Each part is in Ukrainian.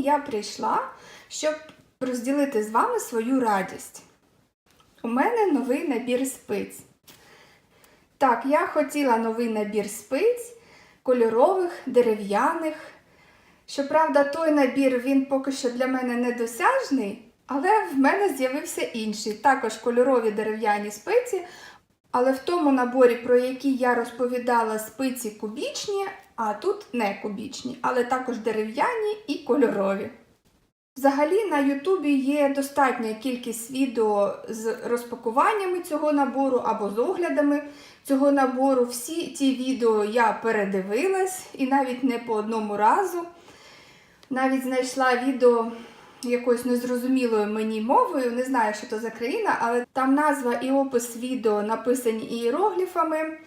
я прийшла, щоб розділити з вами свою радість. У мене новий набір спиць. Так, я хотіла новий набір спиць, кольорових, дерев'яних. Щоправда, той набір він поки що для мене недосяжний, але в мене з'явився інший. Також кольорові дерев'яні спиці. Але в тому наборі, про який я розповідала, спиці кубічні, а тут не кубічні, але також дерев'яні і кольорові. Взагалі на Ютубі є достатня кількість відео з розпакуваннями цього набору або з оглядами цього набору. Всі ті відео я передивилась і навіть не по одному разу. Навіть знайшла відео якоюсь незрозумілою мені мовою, не знаю, що це за країна, але там назва і опис відео написані ієрогліфами.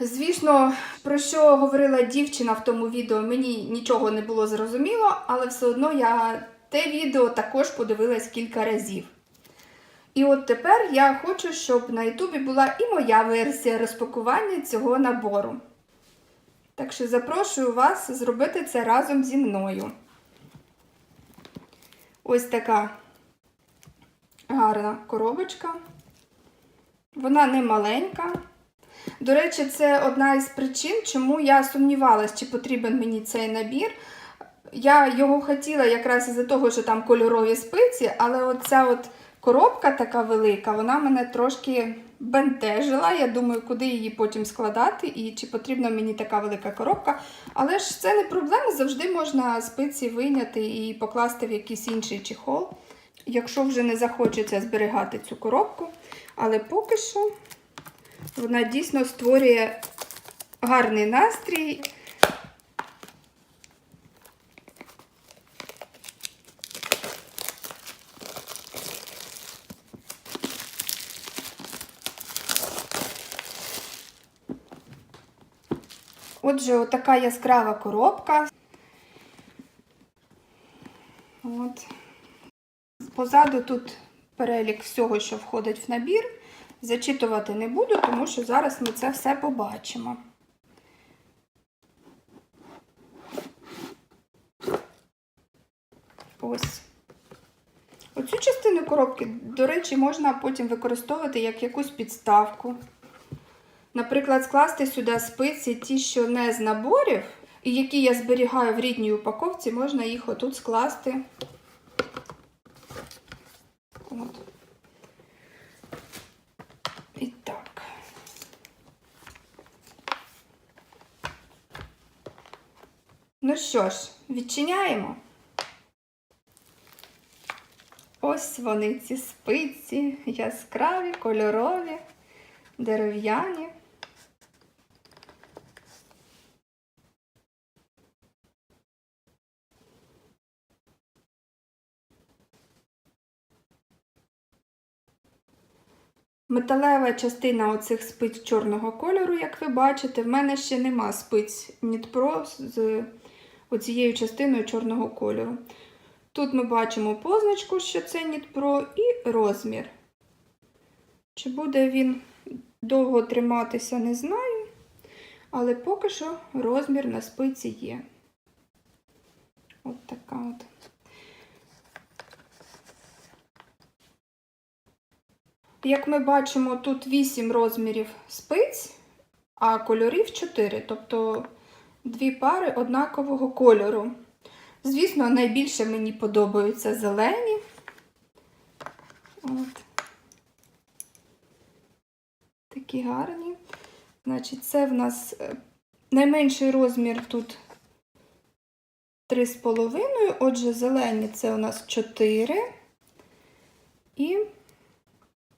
Звісно, про що говорила дівчина в тому відео, мені нічого не було зрозуміло, але все одно я те відео також подивилась кілька разів. І от тепер я хочу, щоб на Ютубі була і моя версія розпакування цього набору. Так що запрошую вас зробити це разом зі мною. Ось така гарна коробочка. Вона не маленька. До речі, це одна із причин, чому я сумнівалась, чи потрібен мені цей набір. Я його хотіла якраз із-за того, що там кольорові спиці, але оця от коробка така велика, вона мене трошки бентежила. Я думаю, куди її потім складати і чи потрібна мені така велика коробка. Але ж це не проблема, завжди можна спиці вийняти і покласти в якийсь інший чехол, якщо вже не захочеться зберігати цю коробку. Але поки що вона дійсно створює гарний настрій. Отже, отака яскрава коробка. От. Позаду тут перелік всього, що входить в набір. Зачитувати не буду, тому що зараз ми це все побачимо. Ось. Оцю частину коробки, до речі, можна потім використовувати як якусь підставку. Наприклад, скласти сюди спиці, ті, що не з наборів, і які я зберігаю в рідній упаковці, можна їх отут скласти. От. І так. Ну що ж, відчиняємо. Ось вони, ці спиці, яскраві, кольорові, дерев'яні. Металева частина оцих спиць чорного кольору, як ви бачите, в мене ще нема спиць Нітпро з оцією частиною чорного кольору. Тут ми бачимо позначку, що це Нітпро, і розмір. Чи буде він довго триматися, не знаю. Але поки що розмір на спиці є. От така от. Як ми бачимо, тут 8 розмірів спиць, а кольорів 4, тобто дві пари однакового кольору. Звісно, найбільше мені подобаються зелені. От. Такі гарні. Значить, це в нас е, найменший розмір тут 3,5, отже, зелені це у нас 4 і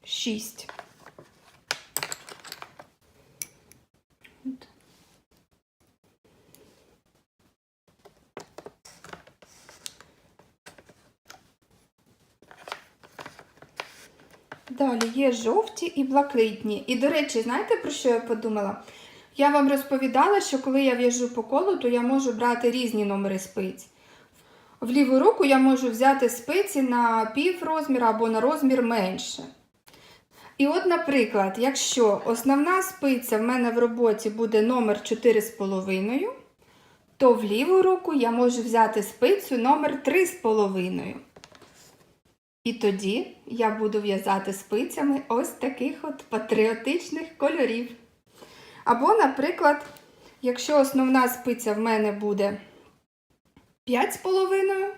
6. Далі є жовті і блакитні. І, до речі, знаєте, про що я подумала? Я вам розповідала, що коли я в'яжу по колу, то я можу брати різні номери спиць. В ліву руку я можу взяти спиці на пів розміру або на розмір менше. І от, наприклад, якщо основна спиця в мене в роботі буде номер 4,5, то в ліву руку я можу взяти спицю номер 3,5. І тоді я буду в'язати спицями ось таких от патріотичних кольорів. Або, наприклад, якщо основна спиця в мене буде 5,5,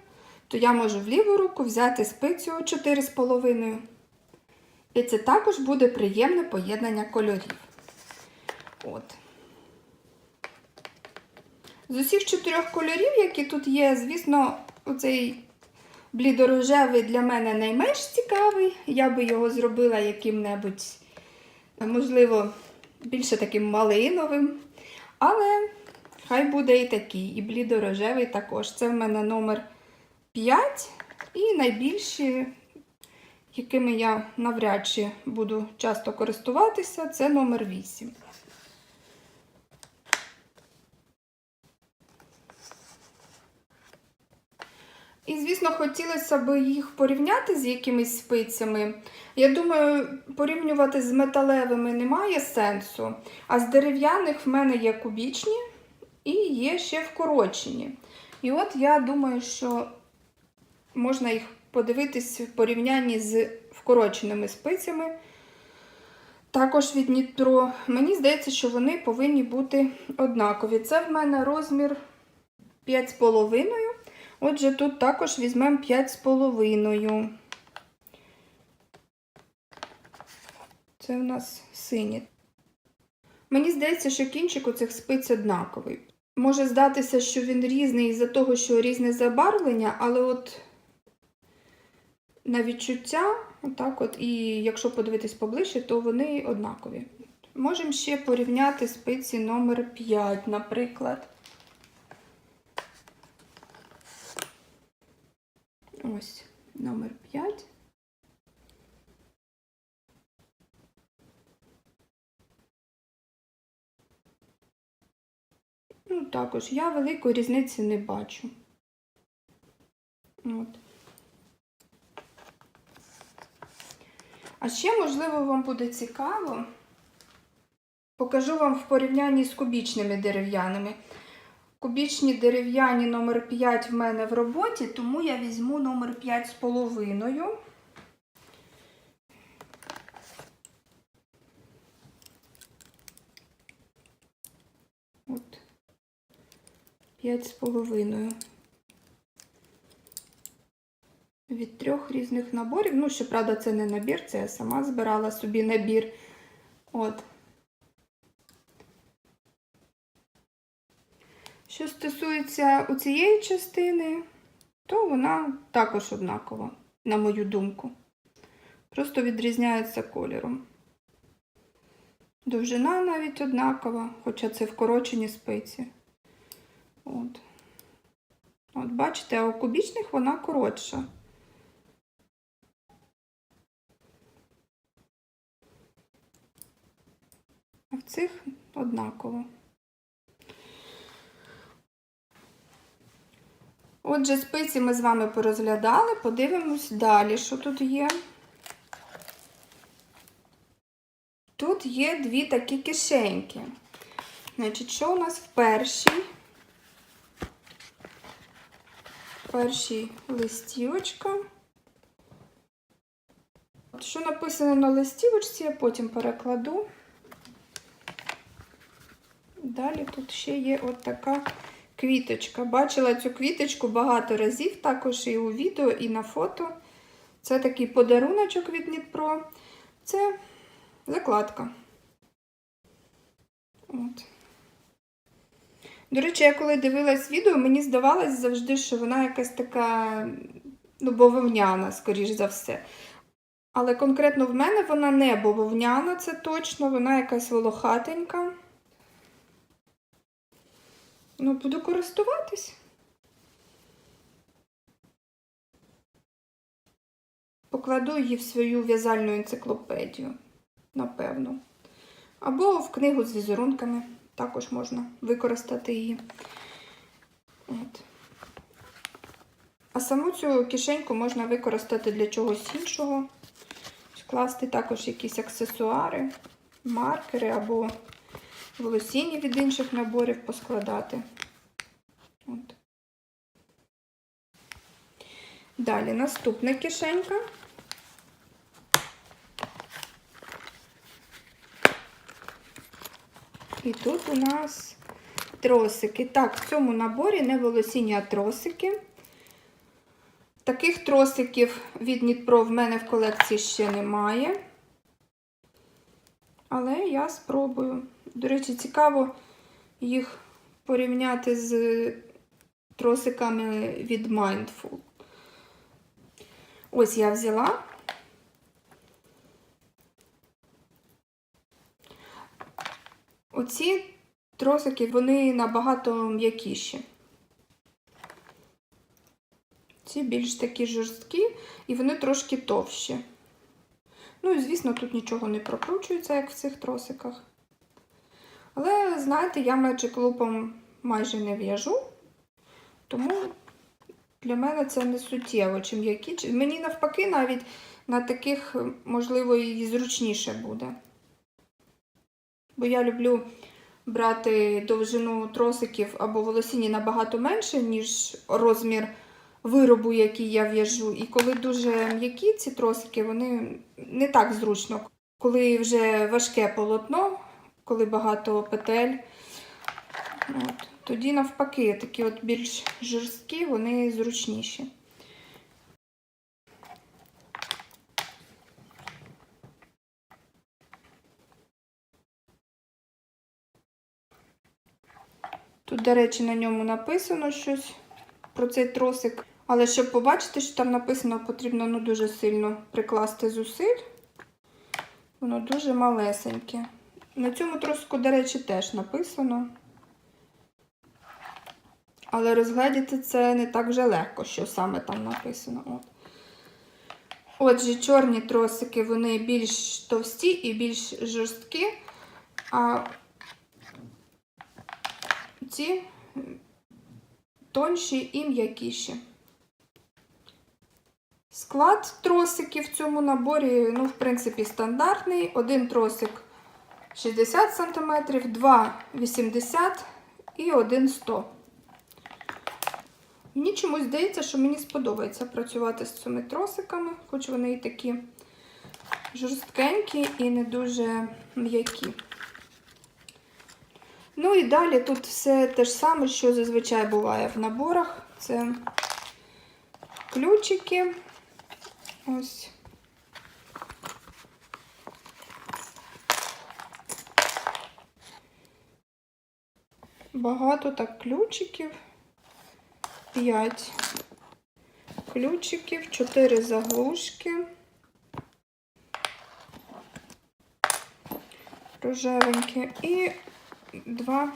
то я можу в ліву руку взяти спицю 4,5. І це також буде приємне поєднання кольорів. От. З усіх чотирьох кольорів, які тут є, звісно, оцей блідорожевий для мене найменш цікавий. Я би його зробила яким-небудь, можливо, більше таким малиновим. Але хай буде і такий, і блідорожевий також. Це в мене номер 5 і найбільші, якими я навряд чи буду часто користуватися, це номер 8. І, звісно, хотілося б їх порівняти з якимись спицями. Я думаю, порівнювати з металевими немає сенсу. А з дерев'яних в мене є кубічні і є ще вкорочені. І от я думаю, що можна їх подивитись в порівнянні з вкороченими спицями. Також від Нітро. Мені здається, що вони повинні бути однакові. Це в мене розмір 5,5. Отже, тут також візьмемо 5,5. Це у нас сині. Мені здається, що кінчик у цих спиць однаковий. Може здатися, що він різний із-за того, що різне забарвлення, але от на відчуття, отак от, і якщо подивитись поближче, то вони однакові. Можемо ще порівняти спиці номер 5, наприклад. Ось номер 5. Ну, також я великої різниці не бачу. От. А ще, можливо, вам буде цікаво, покажу вам в порівнянні з кубічними дерев'яними. Кубічні дерев'яні номер 5 в мене в роботі, тому я візьму номер 5 з половиною. От. 5 з половиною. Від трьох різних наборів. Ну, щоправда, це не набір, це я сама збирала собі набір. От. Що стосується у цієї частини, то вона також однакова, на мою думку. Просто відрізняється кольором. Довжина навіть однакова, хоча це вкорочені спиці. От. От бачите, а у кубічних вона коротша. А в цих однаково. Отже, спиці ми з вами порозглядали, подивимось далі, що тут є. Тут є дві такі кишеньки. Значить, що у нас в першій? Першій листівочка. Що написано на листівочці, я потім перекладу. Далі тут ще є от така квіточка. Бачила цю квіточку багато разів, також і у відео, і на фото. Це такий подаруночок від Нітпро. Це закладка. От. До речі, я коли дивилась відео, мені здавалось завжди, що вона якась така ну, бововняна, скоріш за все. Але конкретно в мене вона не бововняна, це точно, вона якась волохатенька. Ну, буду користуватись. Покладу її в свою в'язальну енциклопедію, напевно. Або в книгу з візерунками. Також можна використати її. От. А саму цю кишеньку можна використати для чогось іншого. Скласти також якісь аксесуари, маркери або волосіні від інших наборів поскладати. От. Далі наступна кишенька. І тут у нас тросики. Так, в цьому наборі не волосіння, а тросики. Таких тросиків від Нітпро в мене в колекції ще немає. Але я спробую. До речі, цікаво їх порівняти з тросиками від Mindful. Ось я взяла. Оці тросики, вони набагато м'якіші. Ці більш такі жорсткі і вони трошки товщі. Ну і, звісно, тут нічого не прокручується, як в цих тросиках. Але, знаєте, я Magic Loop майже не в'яжу, тому для мене це не суттєво, чим які. Мені навпаки, навіть на таких, можливо, і зручніше буде. Бо я люблю брати довжину тросиків або волосіні набагато менше, ніж розмір виробу, який я в'яжу. І коли дуже м'які ці тросики, вони не так зручно. Коли вже важке полотно, коли багато петель, от, тоді навпаки, такі от більш жорсткі, вони зручніші. Тут, до речі, на ньому написано щось про цей тросик. Але щоб побачити, що там написано, потрібно ну, дуже сильно прикласти зусиль. Воно дуже малесеньке. На цьому тросику, до речі, теж написано. Але розгледіти це не так вже легко, що саме там написано. От. Отже, чорні тросики, вони більш товсті і більш жорсткі, а ці тонші і м'якіші. Склад тросиків в цьому наборі, ну, в принципі, стандартний. Один тросик 60 см, два 80 і один 100 Мені чомусь здається, що мені сподобається працювати з цими тросиками, хоч вони і такі жорсткенькі і не дуже м'які. Ну і далі тут все те ж саме, що зазвичай буває в наборах. Це ключики. Ось. Багато так ключиків. 5 ключиків, 4 заглушки. Рожевенькі і два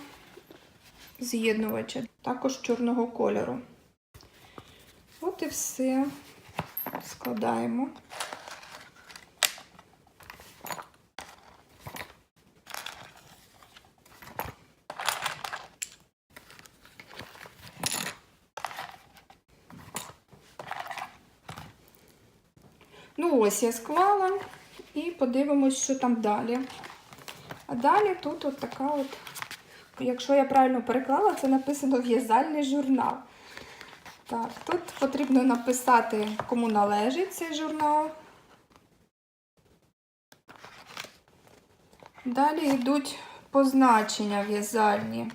з'єднувача, також чорного кольору. От і все складаємо. Ось я склала і подивимось, що там далі. А далі тут от така от, якщо я правильно переклала, це написано в'язальний журнал. Так, тут потрібно написати, кому належить цей журнал. Далі йдуть позначення в'язальні.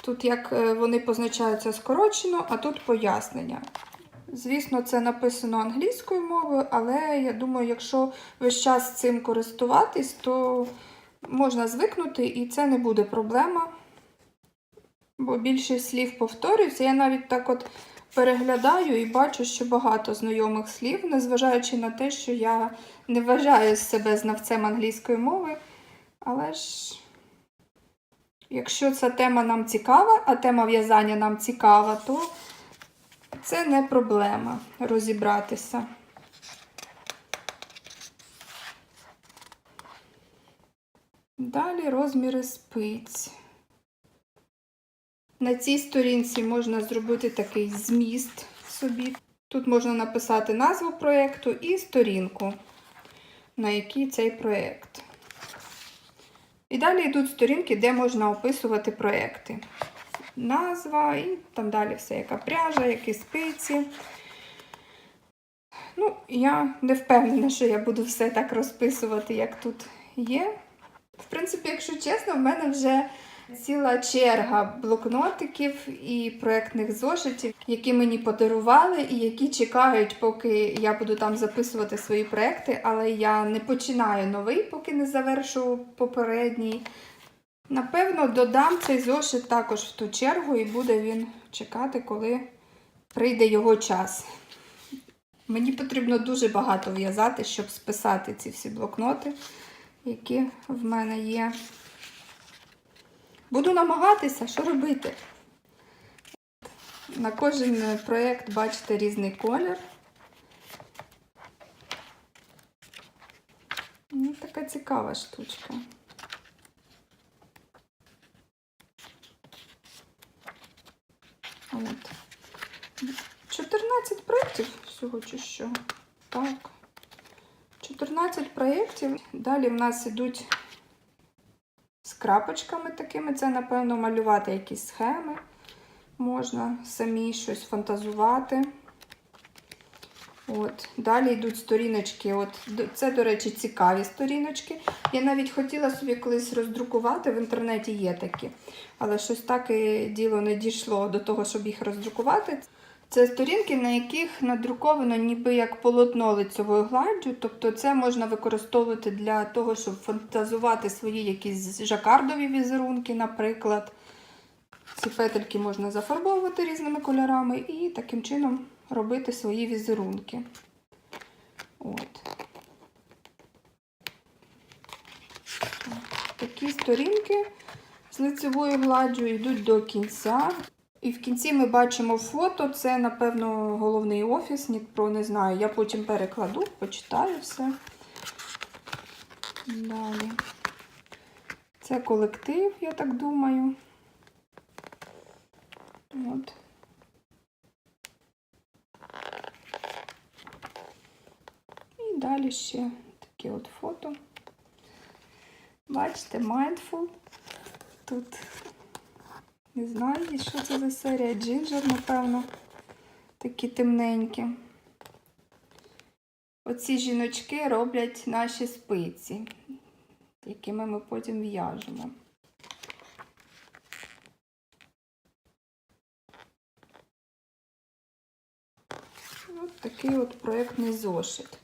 Тут як е, вони позначаються скорочено, а тут пояснення. Звісно, це написано англійською мовою, але я думаю, якщо весь час цим користуватись, то можна звикнути і це не буде проблема. Бо більше слів повторюється. Я навіть так от переглядаю і бачу, що багато знайомих слів, незважаючи на те, що я не вважаю себе знавцем англійської мови. Але ж, якщо ця тема нам цікава, а тема в'язання нам цікава, то це не проблема розібратися. Далі розміри спиць. На цій сторінці можна зробити такий зміст собі. Тут можна написати назву проєкту і сторінку, на який цей проєкт. І далі йдуть сторінки, де можна описувати проєкти. Назва і там далі все, яка пряжа, які спиці. Ну, я не впевнена, що я буду все так розписувати, як тут є. В принципі, якщо чесно, в мене вже ціла черга блокнотиків і проєктних зошитів, які мені подарували, і які чекають, поки я буду там записувати свої проекти, але я не починаю новий, поки не завершу попередній. Напевно, додам цей зошит також в ту чергу, і буде він чекати, коли прийде його час. Мені потрібно дуже багато в'язати, щоб списати ці всі блокноти, які в мене є. Буду намагатися, що робити. На кожен проєкт бачите різний колір. Ну, така цікава штучка. От. 14 всього чи що? Так. 14 проєктів. Далі в нас ідуть з крапочками такими. Це, напевно, малювати якісь схеми. Можна самі щось фантазувати. От. Далі йдуть сторіночки. От. Це, до речі, цікаві сторіночки. Я навіть хотіла собі колись роздрукувати, в інтернеті є такі. Але щось так і діло не дійшло до того, щоб їх роздрукувати. Це сторінки, на яких надруковано ніби як полотно лицьовою гладдю. Тобто це можна використовувати для того, щоб фантазувати свої якісь жакардові візерунки, наприклад. Ці петельки можна зафарбовувати різними кольорами і таким чином робити свої візерунки. От. Такі сторінки з лицевою гладдю йдуть до кінця. І в кінці ми бачимо фото. Це, напевно, головний офіс. Про не знаю. Я потім перекладу, почитаю все. Далі. Це колектив, я так думаю. От. І далі ще такі от фото. Бачите, Mindful. Тут не знаю, що це за серія. Джинджер, напевно. Такі темненькі. Оці жіночки роблять наші спиці, якими ми потім в'яжемо. От такий от проєктний зошит.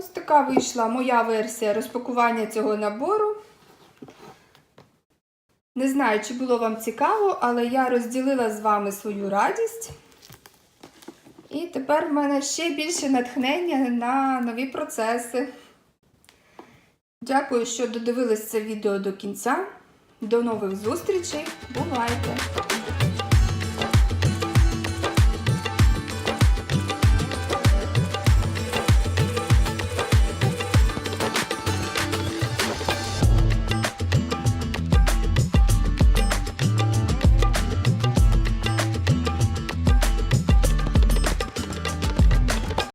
Ось така вийшла моя версія розпакування цього набору. Не знаю, чи було вам цікаво, але я розділила з вами свою радість. І тепер в мене ще більше натхнення на нові процеси. Дякую, що додивились це відео до кінця. До нових зустрічей. Бувайте!